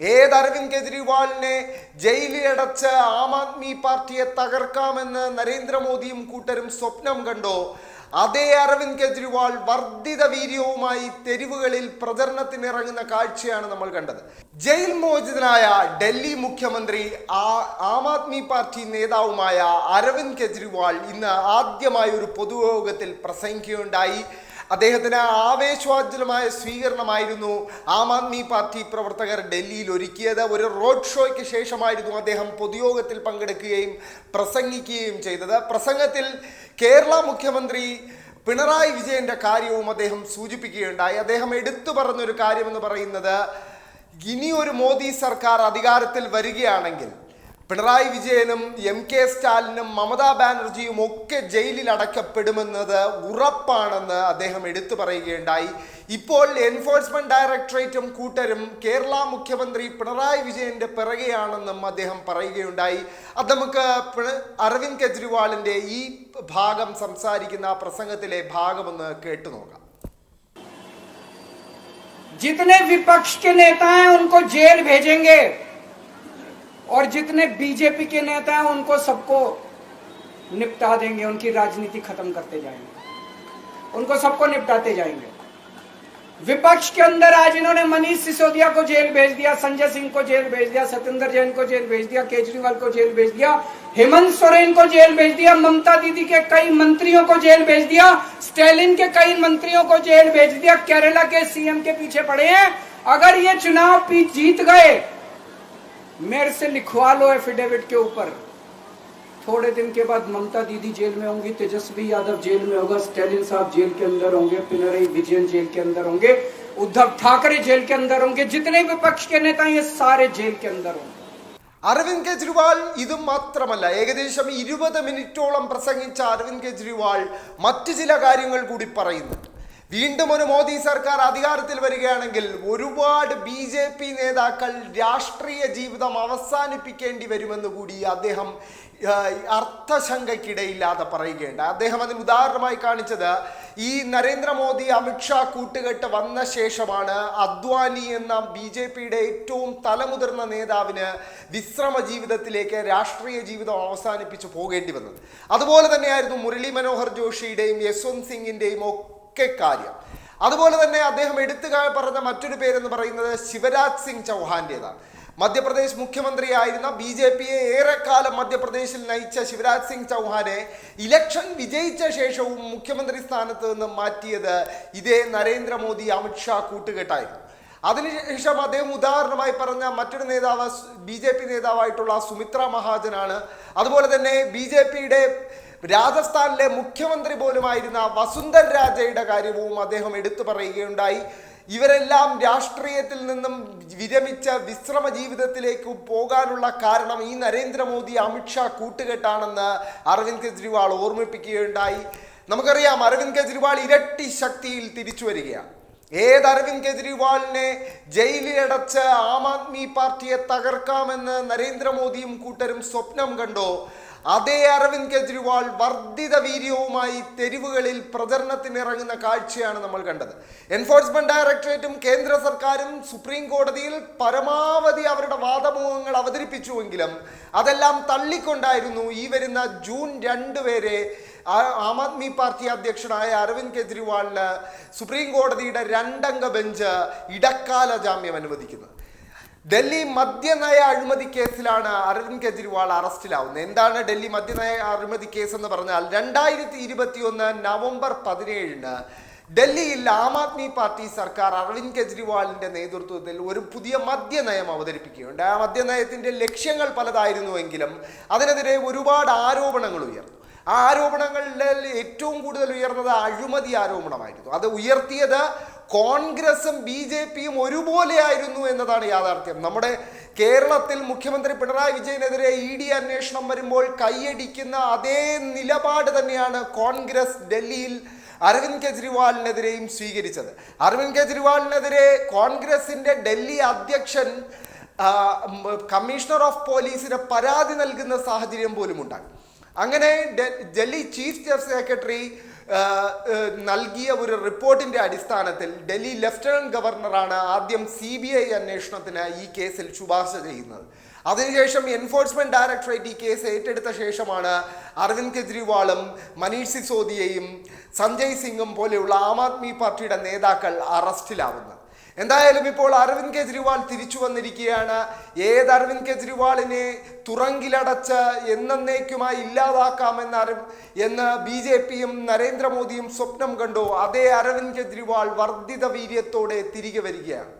ഏത് അരവിന്ദ് കെജ്രിവാളിനെ ജയിലിലടച്ച് ആം ആദ്മി പാർട്ടിയെ തകർക്കാമെന്ന് നരേന്ദ്രമോദിയും കൂട്ടരും സ്വപ്നം കണ്ടോ? അതേ അരവിന്ദ് കെജ്രിവാൾ വർദ്ധിത വീര്യവുമായി തെരുവുകളിൽ പ്രചരണത്തിനിറങ്ങുന്ന കാഴ്ചയാണ് നമ്മൾ കണ്ടത്. ജയിൽ മോചിതനായ ഡൽഹി മുഖ്യമന്ത്രി ആ- ആദ്മി പാർട്ടി നേതാവുമായ അരവിന്ദ് കെജ്രിവാൾ ഇന്ന് ആദ്യമായി ഒരു പൊതുയോഗത്തിൽ പ്രസംഗിക്കുകയുണ്ടായി. അദ്ദേഹത്തിന് ആവേശവാജ്വലമായ സ്വീകരണമായിരുന്നു ആം ആദ്മി പാർട്ടി പ്രവർത്തകർ ഡൽഹിയിൽ ഒരുക്കിയത്. ഒരു റോഡ് ഷോയ്ക്ക് ശേഷമായിരുന്നു അദ്ദേഹം പൊതുയോഗത്തിൽ പങ്കെടുക്കുകയും പ്രസംഗിക്കുകയും ചെയ്തത്. പ്രസംഗത്തിൽ കേരള മുഖ്യമന്ത്രി പിണറായി വിജയന്റെ കാര്യവും അദ്ദേഹം സൂചിപ്പിക്കുകയുണ്ടായി. അദ്ദേഹം എടുത്തു പറഞ്ഞൊരു കാര്യമെന്ന് പറയുന്നത് ഇനിയൊരു മോദി സർക്കാർ അധികാരത്തിൽ വരികയാണെങ്കിൽ പിണറായി വിജയനും എം കെ സ്റ്റാലിനും മമതാ ബാനർജിയും ഒക്കെ ജയിലിൽ അടക്കപ്പെടുമെന്നത് ഉറപ്പാണെന്ന് അദ്ദേഹം എടുത്തു പറയുകയുണ്ടായി ഇപ്പോൾ എൻഫോഴ്സ്മെന്റ് ഡയറക്ടറേറ്റും കൂട്ടരും കേരള മുഖ്യമന്ത്രി പിണറായി വിജയന്റെ പിറകെയാണെന്നും അദ്ദേഹം പറയുകയുണ്ടായി അത് നമുക്ക് പിണ- അരവിന്ദ് കെജ്രിവാളിന്റെ ഈ ഭാഗം സംസാരിക്കുന്ന ആ പ്രസംഗത്തിലെ ഭാഗമൊന്ന് കേട്ടു നോക്കാം जितने विपक्ष के नेता हैं उनको जेल भेजेंगे और जितने बीजेपी के नेता हैं, उनको सबको निपटा देंगे, उनकी राजनीति खत्म करते जाएँगे। उनको सबको निपटाते जाएँगे। विपक्ष के अंदर आज इन्होंने मनीष सिसोदिया को जेल भेज दिया, संजय सिंह को जेल भेज दिया सत्येंद्र जैन को जेल भेज दिया, केजरीवाल को जेल भेज दिया, हेमंत सोरेन को जेल भेज दिया, ममता दीदी के कई मंत्रियों को जेल भेज दिया, स्टैलिन के कई मंत्रियों को जेल भेज दिया, केरला के सीएम के पीछे पड़े हैं। अगर ये चुनाव जीत गए मेरे से लिखवा लो एफिडेविट के ऊपर थोड़े दिन के बाद ममता दीदी जेल में होंगी तेजस्वी यादव जेल में होगा स्टैलिन साहब जेल के अंदर होंगे पिनरई विजयन जेल के अंदर होंगे उद्धव ठाकरे जेल के अंदर होंगे जितने विपक्ष के नेता हैं ये सारे जेल के अंदर होंगे അരവിന്ദ് കെജ്രിവാൾ ഇതും മാത്രമല്ല ഏകദേശം ഇരുപത് മിനിറ്റോളം പ്രസംഗിച്ച അരവിന്ദ് കെജ്രിവാൾ മറ്റു ചില കാര്യങ്ങൾ കൂടി പറയുന്നുണ്ട് വീണ്ടും ഒരു മോദി സർക്കാർ അധികാരത്തിൽ വരികയാണെങ്കിൽ ഒരുപാട് ബി ജെ പി നേതാക്കൾ രാഷ്ട്രീയ ജീവിതം അവസാനിപ്പിക്കേണ്ടി വരുമെന്ന് കൂടി അദ്ദേഹം അർത്ഥശങ്കയ്ക്കിടയില്ലാതെ പറയുകയുണ്ട് അദ്ദേഹം അതിന് ഉദാഹരണമായി കാണിച്ചത് ഈ നരേന്ദ്രമോദി അമിത്ഷാ കൂട്ടുകെട്ട് വന്ന ശേഷമാണ് അദ്വാനി എന്ന ബി ജെ പിയുടെ ഏറ്റവും തലമുതിർന്ന നേതാവിന് വിശ്രമ ജീവിതത്തിലേക്ക് രാഷ്ട്രീയ ജീവിതം അവസാനിപ്പിച്ച് പോകേണ്ടി വന്നത്. അതുപോലെ തന്നെയായിരുന്നു മുരളി മനോഹർ ജോഷിയുടെയും യശ്വന്ത് സിംഗിന്റെയും ഒക്കെ കാര്യം. അതുപോലെ തന്നെ അദ്ദേഹം എടുത്തു പറഞ്ഞ മറ്റൊരു പേരെന്ന് പറയുന്നത് ശിവരാജ് സിംഗ് ചൗഹാന്റേതാണ് മധ്യപ്രദേശ് മുഖ്യമന്ത്രിയായിരുന്ന ബി ജെ പിയെ ഏറെക്കാലം മധ്യപ്രദേശിൽ നയിച്ച ശിവരാജ് സിംഗ് ചൗഹാനെ ഇലക്ഷൻ വിജയിച്ച ശേഷവും മുഖ്യമന്ത്രി സ്ഥാനത്ത് നിന്ന് മാറ്റിയത് ഇതേ നരേന്ദ്രമോദി അമിത്ഷാ കൂട്ടുകെട്ടായിരുന്നു. അതിനുശേഷം അദ്ദേഹം ഉദാഹരണമായി പറഞ്ഞ മറ്റൊരു നേതാവ് ബി ജെ പി നേതാവായിട്ടുള്ള സുമിത്ര മഹാജനാണ്. അതുപോലെ തന്നെ ബി ജെ പിയുടെ രാജസ്ഥാനിലെ മുഖ്യമന്ത്രി പോലുമായിരുന്ന വസുന്ധർ രാജയുടെ കാര്യവും അദ്ദേഹം എടുത്തു പറയുകയുണ്ടായി. ഇവരെല്ലാം രാഷ്ട്രീയത്തിൽ നിന്നും വിരമിച്ച വിശ്രമ ജീവിതത്തിലേക്ക് പോകാനുള്ള കാരണം ഈ നരേന്ദ്രമോദി അമിത്ഷാ കൂട്ടുകെട്ടാണെന്ന് അരവിന്ദ് കെജ്രിവാൾ ഓർമ്മിപ്പിക്കുകയുണ്ടായി. നമുക്കറിയാം അരവിന്ദ് കെജ്രിവാൾ ഇരട്ടി ശക്തിയിൽ തിരിച്ചു വരികയാണ്. ഏത് അരവിന്ദ് കെജ്രിവാളിനെ ജയിലിലടച്ച് ആം ആദ്മി പാർട്ടിയെ തകർക്കാമെന്ന് നരേന്ദ്രമോദിയും കൂട്ടരും സ്വപ്നം കണ്ടോ? അതേ അരവിന്ദ് കെജ്രിവാൾ വർദ്ധിത വീര്യവുമായി തെരുവുകളിൽ പ്രചരണത്തിനിറങ്ങുന്ന കാഴ്ചയാണ് നമ്മൾ കണ്ടത്. എൻഫോഴ്സ്മെന്റ് ഡയറക്ടറേറ്റും കേന്ദ്ര സർക്കാരും സുപ്രീം കോടതിയിൽ പരമാവധി അവരുടെ വാദമുഖങ്ങൾ അവതരിപ്പിച്ചുവെങ്കിലും അതെല്ലാം തള്ളിക്കൊണ്ടായിരുന്നു ഈ വരുന്ന ജൂൺ രണ്ട് ആ- ആം ആദ്മി പാർട്ടി അധ്യക്ഷനായ അരവിന്ദ് കെജ്രിവാളിന് സുപ്രീം കോടതിയുടെ രണ്ടംഗ ബെഞ്ച് ഇടക്കാല ജാമ്യം അനുവദിക്കുന്നത്. ഡൽഹി മദ്യനയ അഴിമതി കേസിലാണ് അരവിന്ദ് കെജ്രിവാൾ അറസ്റ്റിലാവുന്നത്. എന്താണ് ഡൽഹി മദ്യനയ അഴിമതി കേസ് എന്ന് പറഞ്ഞാൽ രണ്ടായിരത്തി ഇരുപത്തി ഒന്ന് നവംബർ പതിനേഴിന് ഡൽഹിയിൽ ആം ആദ്മി പാർട്ടി സർക്കാർ അരവിന്ദ് കെജ്രിവാളിന്റെ നേതൃത്വത്തിൽ ഒരു പുതിയ മദ്യനയം അവതരിപ്പിക്കുകയുണ്ട്. ആ മദ്യനയത്തിന്റെ ലക്ഷ്യങ്ങൾ പലതായിരുന്നുവെങ്കിലും അതിനെതിരെ ഒരുപാട് ആരോപണങ്ങൾ ഉയർന്നു. ആ ആരോപണങ്ങളിൽ ഏറ്റവും കൂടുതൽ ഉയർന്നത് അഴിമതി ആരോപണമായിരുന്നു. അത് ഉയർത്തിയത് കോൺഗ്രസും ബി ജെ പിയും ഒരുപോലെയായിരുന്നു എന്നതാണ് യാഥാർത്ഥ്യം. നമ്മുടെ കേരളത്തിൽ മുഖ്യമന്ത്രി പിണറായി വിജയനെതിരെ ഇ ഡി അന്വേഷണം വരുമ്പോൾ കൈയടിക്കുന്ന അതേ നിലപാട് തന്നെയാണ് കോൺഗ്രസ് ഡൽഹിയിൽ അരവിന്ദ് കെജ്രിവാളിനെതിരെയും സ്വീകരിച്ചത്. അരവിന്ദ് കെജ്രിവാളിനെതിരെ കോൺഗ്രസിന്റെ ഡൽഹി അധ്യക്ഷൻ കമ്മീഷണർ ഓഫ് പോലീസിന് പരാതി നൽകുന്ന സാഹചര്യം പോലും ഉണ്ടായി അങ്ങനെ ഡൽഹി ചീഫ് സെക്രട്ടറി നൽകിയ ഒരു റിപ്പോർട്ടിന്റെ അടിസ്ഥാനത്തിൽ ഡൽഹി ലഫ്റ്റനന്റ് ഗവർണറാണ് ആദ്യം സി ബി ഐ അന്വേഷണത്തിന് ഈ കേസിൽ ശുപാർശ ചെയ്യുന്നത്. അതിനുശേഷം എൻഫോഴ്സ്മെന്റ് ഡയറക്ടറേറ്റ് ഈ കേസ് ഏറ്റെടുത്ത ശേഷമാണ് അരവിന്ദ് കെജ്രിവാളും മനീഷ് സിസോദിയയും സഞ്ജയ് സിംഗും പോലെയുള്ള ആം ആദ്മി പാർട്ടിയുടെ നേതാക്കൾ അറസ്റ്റിലാവുന്നത്. എന്തായാലും ഇപ്പോൾ അരവിന്ദ് കെജ്രിവാൾ തിരിച്ചു വന്നിരിക്കുകയാണ്. ഏത് അരവിന്ദ് കെജ്രിവാളിനെ തുറങ്കിലടച്ച് എന്നേക്കുമായി ഇല്ലാതാക്കാമെന്ന് അറി എന്ന് ബി ജെ പിയും നരേന്ദ്രമോദിയും സ്വപ്നം കണ്ടു. അതേ അരവിന്ദ് കെജ്രിവാൾ വർദ്ധിത വീര്യത്തോടെ തിരികെ വരികയാണ്.